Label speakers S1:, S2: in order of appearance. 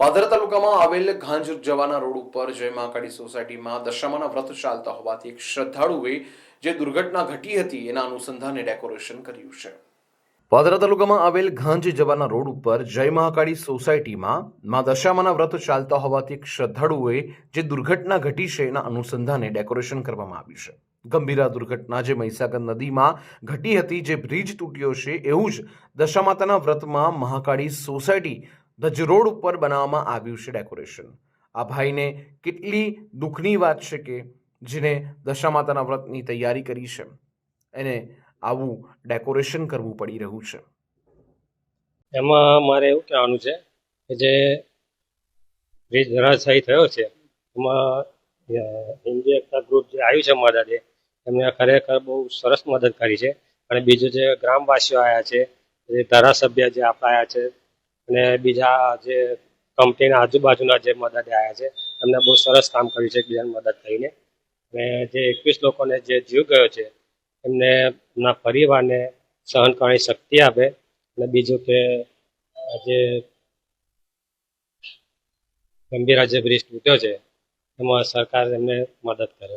S1: પાદર તાલુકામાં આવેલ ઘાંજર જવાના રોડ ઉપર જય મહાકાળી સોસાયટીમાં દશામાના વ્રત ચાલતા હોવાથી એક શ્રદ્ધાળુએ જે દુર્ઘટના ઘટી હતી એના અનુસંધાને ડેકોરેશન કર્યું છે. પાદરા તાલુકામાં આવેલ ઘાંજ જવાના રોડ ઉપર જય મહાકાળી સોસાયટીમાં માં દશામાના વ્રત ચાલતા હોવાથી એક શ્રદ્ધાળુએ જે દુર્ઘટના ઘટી છે એના અનુસંધાને ડેકોરેશન કરવામાં આવ્યું છે. ગંભીર દુર્ઘટના જે મહીસાગર નદીમાં ઘટી હતી, જે બ્રિજ તૂટ્યો છે, એવું જ દશામાતાના વ્રતમાં મહાકાળી સોસાયટી ધજ રોડ ઉપર બનાવવામાં આવ્યું છે ડેકોરેશન. આ ભાઈને કેટલી દુઃખની વાત છે કે જેને દશામાતાના વ્રતની તૈયારી કરી છે. એને આવું ડેકોરેશન કરવું પડી રહ્યું છે.
S2: એમાં મારે એવું કહેવાનું છે કે જે બ્રિજ ધરાશાયી થયો છે, એમાં હિન્દુ એકતા ગ્રુપ જે આવ્યું છે મદદે એમને ખરેખર બહુ સરસ મદદ કરી છે. અને બીજું જે ગ્રામવાસીઓ આવ્યા છે, જે ધારાસભ્ય જે આપણા આવ્યા છે, અને બીજા જે કંપનીના આજુબાજુના જે મદદ આવ્યા છે, એમને બહુ સરસ કામ કર્યું છે એકબીજાને મદદ કરીને. અને જે એકવીસ લોકોને જે જીવ ગયો છે, એમને એમના પરિવારને સહન કરવાની શક્તિ આપે. અને બીજું કે જે ગંભીર જે બ્રિજ તૂટ્યો છે, એમાં સરકાર એમને મદદ કરે.